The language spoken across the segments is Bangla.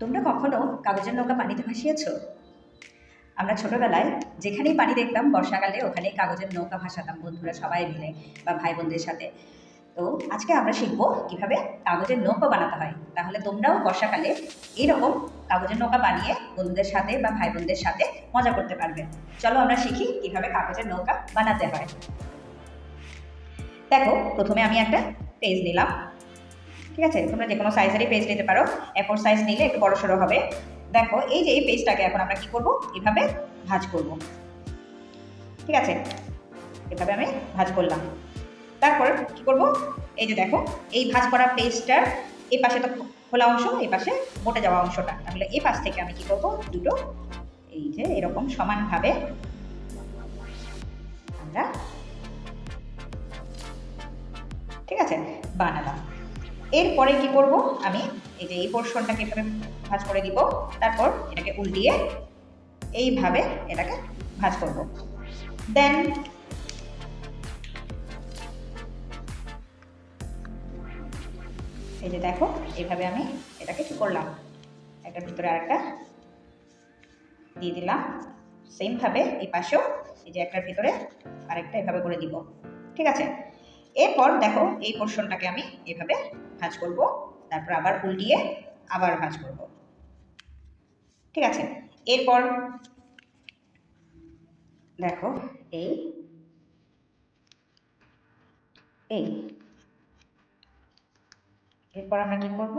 তোমরা কখনো কাগজের নৌকা পানিতে ভাসিয়েছো? আমরা ছোটবেলায় যেখানেই পানি দেখতাম, বর্ষাকালে ওখানেই কাগজের নৌকা ভাসাতাম, বন্ধুরা সবাই মিলে বা ভাই বোনদের সাথে। তো আজকে আমরা শিখব কীভাবে কাগজের নৌকা বানাতে হয়। তাহলে তোমরাও বর্ষাকালে এইরকম কাগজের নৌকা বানিয়ে বন্ধুদের সাথে বা ভাই বোনদের সাথে মজা করতে পারবে। চলো আমরা শিখি কীভাবে কাগজের নৌকা বানাতে হয়। দেখো, প্রথমে আমি একটা পেজ নিলাম। ঠিক আছে? তোমরা যে কোনো সাইজেরই পেজ নিতে পারো। এফোর সাইজ নিলে একটু বড় সড়ো হবে। দেখো, এই যে এই পেজটাকে এখন আমরা কী করব? এভাবে ভাঁজ করব। ঠিক আছে? এভাবে আমি ভাঁজ করলাম। তারপর কি করব? এই যে দেখো, এই ভাঁজ করা পেজটার এই পাশে তো খোলা অংশ, এই পাশে মোটে যাওয়া অংশটা। তাহলে এই পাশ থেকে আমি কি করব? দুটো, এই যে এরকম সমানভাবে আমরা ঠিক আছে? বানালাম। এরপরে কি করব? আমি এই যে এই পোর্শনটাকে এভাবে ভাঁজ করে দিব। তারপর এটাকে উল্টিয়ে এইভাবে এটাকে ভাঁজ করব। দেন এই যে দেখো এইভাবে আমি এটাকে কি করলাম? একটার ভিতরে আরেকটা দিয়ে দিলাম। সেমভাবে এই পাশেও এই যে একটার ভিতরে আরেকটা এভাবে করে দিব। ঠিক আছে? এরপর দেখো, এই পোর্শনটাকে আমি এভাবে ভাঁজ করব, তারপর আবার উল্টিয়ে আবার ভাঁজ করব। ঠিক আছে? এরপর দেখো, এই এই। এরপর আমরা কি করব?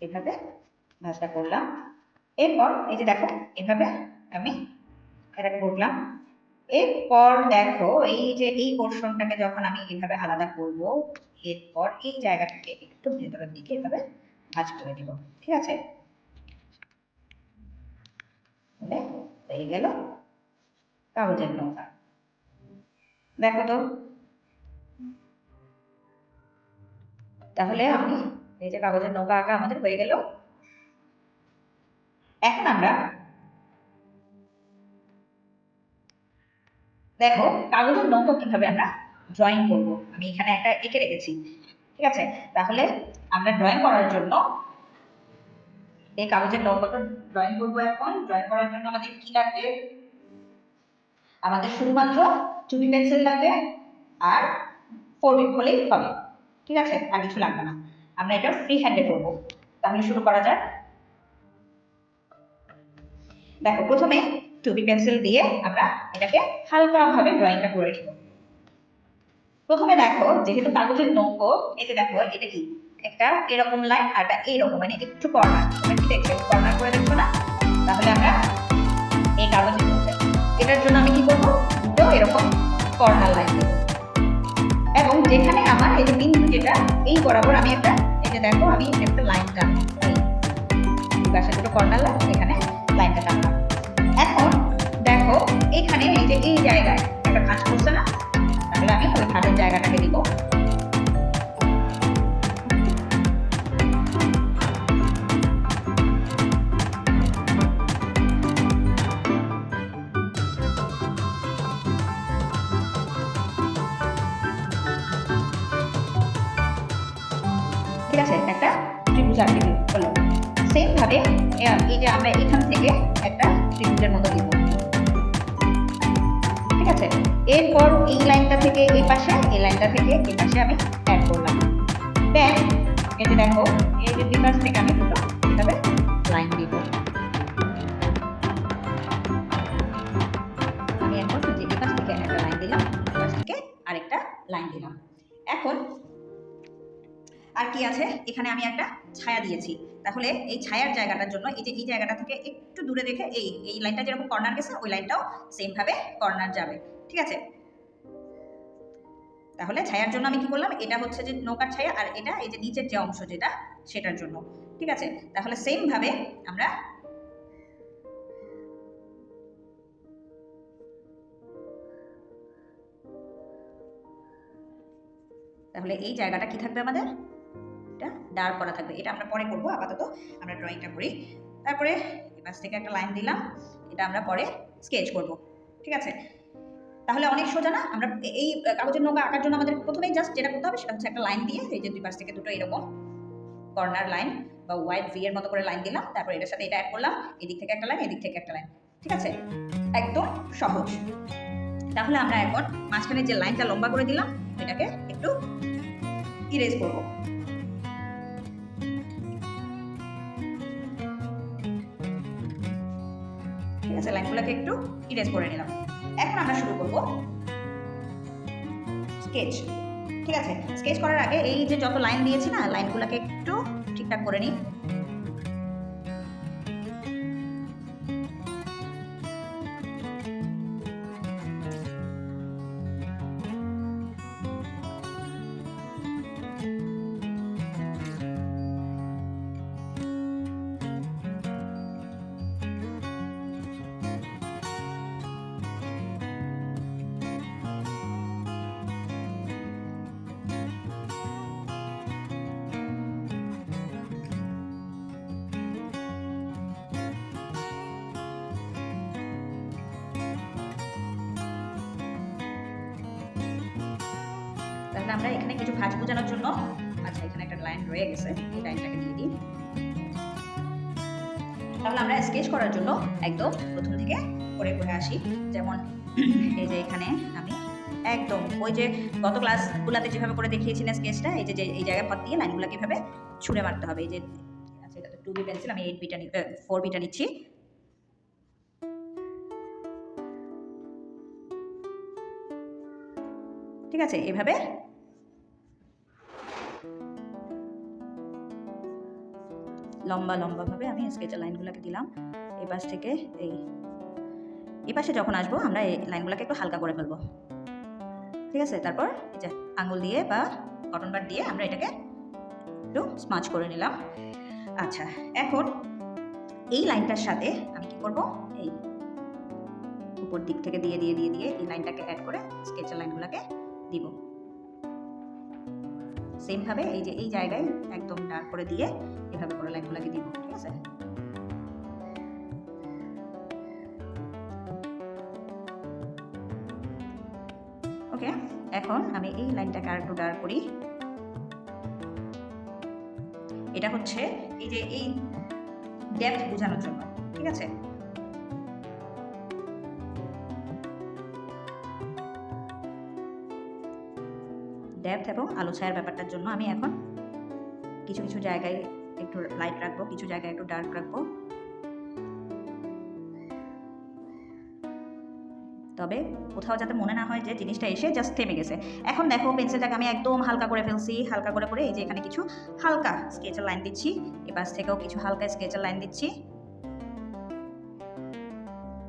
এভাবে ভাঁজটা করলাম। এরপর এই যে দেখো, এভাবে আমি এটা করলাম। এরপর দেখো, এই যে, এই পোর্শনটাকে যখন আমি এইভাবে আলাদা করব, এরপর এই জায়গাটাকে একটু ভেতরের দিকে এভাবে ভাঁজ করে দিব, ঠিক আছে? হয়ে গেল কাগজের নৌকা। দেখো তো। তাহলে আমি, এই যে কাগজের নৌকা আঁকা আমাদের হয়ে গেল। এখন আমরা দেখো কাগজের নৌকা কীভাবে আমরা ড্রয়িং করব? আমি এখানে একটা এঁকে রেখেছি ঠিক আছে? তাহলে আমরা ড্রয়িং করার জন্য এই কাগজের নৌকাটা ড্রয়িং করব এখন। ড্রয়িং করার জন্য আমাদের কি লাগবে? আমাদের শুধুমাত্র চুবি পেন্সিল লাগবে আর ফোর বিট হলেই হবে ঠিক আছে? আর কিছু লাগবে না। আমরা এটা ফ্রি হ্যান্ডে করব। তাহলে শুরু করা যাক। দেখো প্রথমে টুবি পেন্সিল দিয়ে আমরা এটাকে হালকাভাবে ড্রয়িংটা করে নিব। প্রথমে দেখো, যেহেতু কাগজের নৌকো এতে দেখো, এটা কি? একটা এরকম লাইন আর একটা এইরকম মানে একটু কর্নার তোমরা কি দেখছ? কর্নার করে দেখছ না? তাহলে আমরা এই কাগজের নৌকো এটার জন্য আমি কি করব? দুটো এরকম কর্নার লাইন দেবো। এবং যেখানে আমার এই বিন্দু যেটা, এই বরাবর আমি একটা, এই যে দেখো, আমি একটা লাইন টানবো। এই দুটো কর্নার লাইন এখানে লাইনটা টানলাম দেখো, এখানে এই যে এই জায়গায় একটা ভাঁজ করছে না? তাহলে আমি ওই ভাঁজের জায়গাটাকে দিব। ঠিক আছে, একটা ত্রিভুজ আঁকে দিই হলো সেম ভাবে এই যে আমরা এখান থেকে একটা ত্রিভুজের মতো দিব। এরপর এই লাইনটা থেকে এই পাশে, এই লাইনটা থেকে এই পাশে আমি অ্যাড করলাম। দেন যে দেখো, এই যে দুই পাশ থেকে আমি দুটো এভাবে লাইন দিব আমি এখন যে পাশ থেকে একটা লাইন দিলাম পাশ থেকে আরেকটা লাইন দিলাম। এখন, আর কি আছে? এখানে আমি একটা ছায়া দিয়েছি। তাহলে এই ছায়ার জায়গাটার জন্য, এই যে এই জায়গাটা থেকে একটু দূরে রেখে এই এই লাইনটা যেরকম কর্নার গেছে, ওই লাইনটাও সেমভাবে কর্নার যাবে। ঠিক আছে? তাহলে ছায়ার জন্য আমি কি করলাম? এটা হচ্ছে যে নৌকার ছায়া আর এটা এই যে নিচের যে অংশ যেটা, সেটার জন্য। ঠিক আছে? তাহলে সেম ভাবে আমরা তাহলে এই জায়গাটা কি থাকবে আমাদের? এটা ডার্ক করা থাকবে। এটা আমরা পরে করব, আপাতত। আমরা ড্রয়িংটা করি। তারপরে এপাশ থেকে একটা লাইন দিলাম। এটা আমরা পরে স্কেচ করব। ঠিক আছে? তাহলে অনেক সোজা না? আমরা এই কাগজের নৌকা আঁকার জন্য আমাদের প্রথমেই জাস্ট যেটা করতে হবে সেটা হচ্ছে একটা লাইন দিয়ে, এই যে দুই পাশ থেকে দুটো এরকম কর্নার লাইন বা হোয়াইট ভি এর মতো করে লাইন দিলাম, তারপর এটার সাথে এটা অ্যাড করলাম, এদিক থেকে একটা লাইন এদিক থেকে একটা লাইন ঠিক আছে? একদম সহজ। তাহলে আমরা এখন মাঝখানে যে লাইনটা লম্বা করে দিলাম, এটাকে একটু ইরেজ করব। ঠিক আছে লাইনগুলোকে একটু ইরেজ করে নিলাম। এখন আমরা শুরু করব। স্কেচ ঠিক আছে? স্কেচ করার আগে এই যে যত লাইন দিয়েছি না লাইনগুলোকে একটু ঠিকঠাক করে নিই। আমরা এখানে কিছু ভাঁজ বোঝানোর জন্য। আচ্ছা এখানে একটা লাইন রয়ে গেছে। এই লাইনটাকে দিয়ে দিই। তাহলে আমরা স্কেচ করার জন্য একদম প্রথম থেকে করে করে আসি। যেমন এই যে এখানে আমি একদম ওই যে গত ক্লাসগুলোতে যেভাবে করে দেখিয়েছি না স্কেচটা, এই যে এই জায়গায় পথ দিয়ে লাইনগুলোকে এভাবে ছুঁড়ে মারতে হবে। এই যে আচ্ছা এটা টু বি পেন্সিল আমি এইট বিটা ফোর বিটা নিচ্ছি। ঠিক আছে, এভাবে লম্বা, লম্বাভাবে আমি স্কেচের লাইনগুলোকে দিলাম। এই পাশ থেকে এই এই পাশে যখন আসব আমরা এই লাইনগুলোকে একটু হালকা করে ফেলব। ঠিক আছে? তারপর এই যে আঙুল দিয়ে বা কটন বার দিয়ে আমরা এটাকে একটু স্মাচ করে নিলাম। আচ্ছা এখন এই লাইনটার সাথে আমি কি করব? এই উপর দিক থেকে দিয়ে দিয়ে দিয়ে দিয়ে এই লাইনটাকে অ্যাড করে স্কেচের লাইনগুলোকে দিব। সেমভাবে এই যে এই জায়গায় একদম ডার্ক করে দিয়ে এভাবে করে লাইনগুলোকে দিব, ঠিক আছে? ওকে এখন আমি এই লাইনটাকে আর একটু ডার্ক করি। এটা হচ্ছে এই যে এই ডেপথ বোঝানোর জন্য, ঠিক আছে? এবং আলো ছায়ার ব্যাপারটার জন্য আমি এখন কিছু কিছু জায়গায় একটু লাইট রাখব, কিছু জায়গায় একটু ডার্ক রাখব। তবে কোথাও যাতে মনে না হয় যে জিনিসটা এসে জাস্ট থেমে গেছে। এখন দেখো পেন্সিলটাকে আমি একদম হালকা করে ফেলছি, হালকা করে করে এই যে এখানে কিছু হালকা স্কেচের লাইন দিচ্ছি, এপাশ থেকেও কিছু হালকা স্কেচের লাইন দিচ্ছি।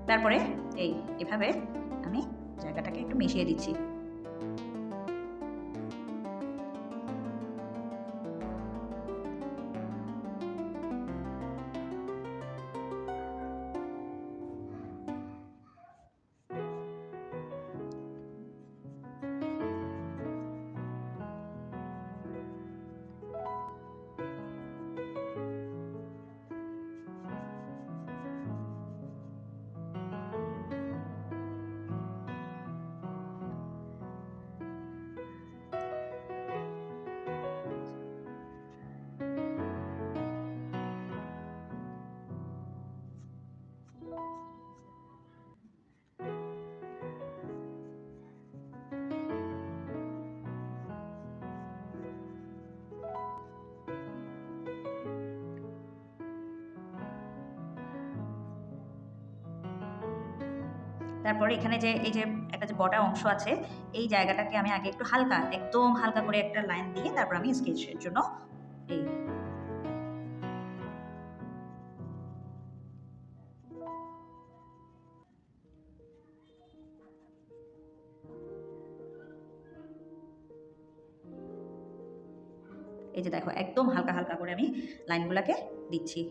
তারপরে এই এভাবে আমি জায়গাটাকে একটু মিশিয়ে দিচ্ছি। তারপরে এখানে যে, এই যে একটা যে বটা অংশ আছে, এই জায়গাটাকে আমি আগে একটু হালকা, একদম হালকা করে একটা লাইন দিয়ে তারপর আমি স্কেচের জন্য এই এই যে দেখো, একদম হালকা হালকা করে আমি লাইনগুলোকে দিচ্ছি।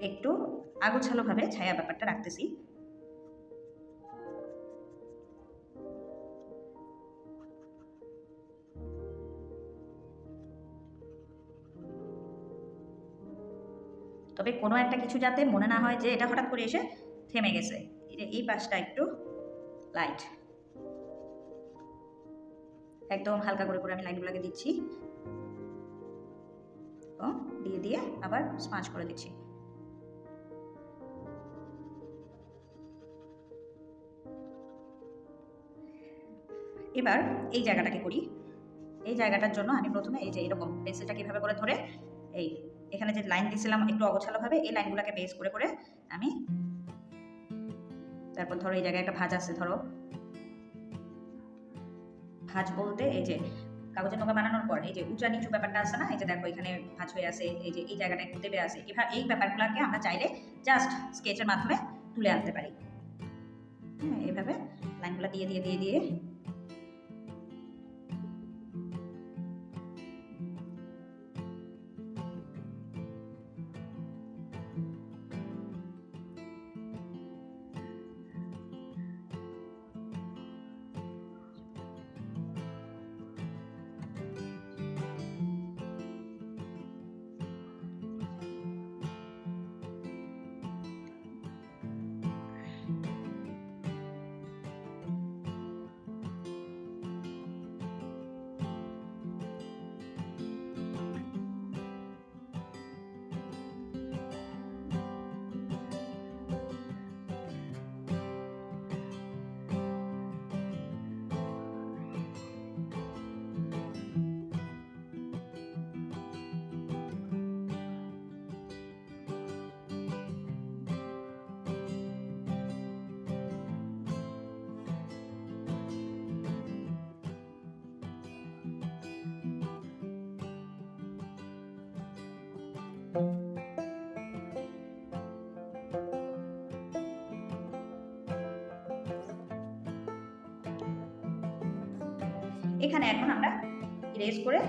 একটু আগোছালোভাবে ছায়া ব্যাপারটা রাখতেছি। তবে কোনো একটা কিছু যাতে মনে না হয় যে এটা হঠাৎ করে এসে থেমে গেছে। এই পাশটা একটু লাইট একদম হালকা করে করে আমি লাইনগুলোকে দিচ্ছি। দিয়ে দিয়ে আবার স্পাঁচ করে দিচ্ছি। এবার এই জায়গাটাকে করি। এই জায়গাটার জন্য আমি প্রথমে এই যে এরকম পেন্সিলটা কীভাবে করে ধরে এই এখানে যে লাইন দিয়েছিলাম একটু অগোছালোভাবে, এই লাইনগুলোকে বেস করে করে আমি তারপর ধরো এই জায়গায় একটা ভাঁজ আছে, ধরো। ভাঁজ বলতে এই যে কাগজের নৌকা বানানোর পর এই যে উঁচা নিচু ব্যাপারটা আছে না, এই যে দেখো এখানে ভাঁজ হয়ে আছে, এই যে এই জায়গাটা একটু দেবে আছে এভাবে এই ব্যাপারগুলোকে আমরা চাইলে জাস্ট স্কেচের মাধ্যমে তুলে আনতে পারি। হ্যাঁ এইভাবে লাইনগুলো দিয়ে দিয়ে দিয়ে দিয়ে এখানে এখন আমরা ইরেজ করে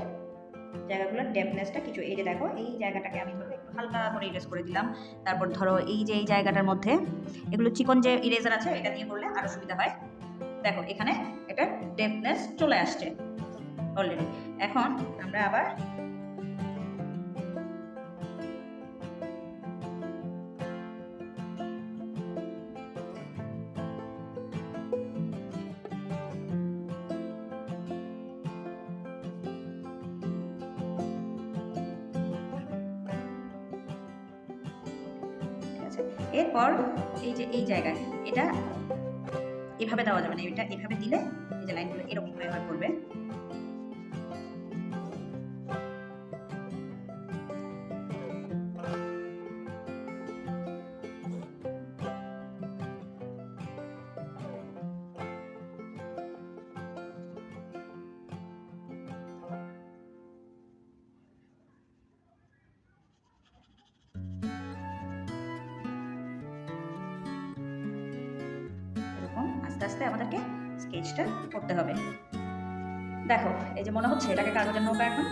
জায়গাগুলোর ডেপনেসটা কিছু, এই যে দেখো, এই জায়গাটাকে আমি একটু হালকা করে ইরেজ করে দিলাম। তারপর ধরো এই যে এই জায়গাটার মধ্যে, এগুলো চিকন যে ইরেজার আছে, এটা দিয়ে করলে আরও সুবিধা হয়। দেখো, এখানে এটা ডেপনেস চলে আসছে। অলরেডি এখন আমরা আবার আছে। এরপর এই যে, এই জায়গায় এটা এভাবে দেওয়া যাবে না, এটা এভাবে দিলে এই যে লাইনগুলো এরকম হয়ে পড়বে আস্তে আস্তে আমাদেরকে স্কেচটা করতে হবে। দেখো, এই যে মনে হচ্ছে এটাকে কাগজের নৌকা এখন?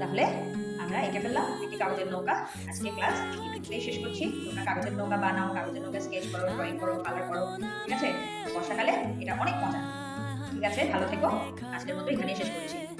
তাহলে আমরা এঁকে ফেললাম একটি কাগজের নৌকা। আজকে ক্লাস এইটুকুতেই শেষ করছি। তোমরা কাগজের নৌকা বানাও, কাগজের নৌকা স্কেচ করো ড্রয়িং করো কালার করো, ঠিক আছে? বর্ষাকালে এটা অনেক মজা। ঠিক আছে? ভালো থেকো। আজকের মতো এখানেই শেষ করেছি।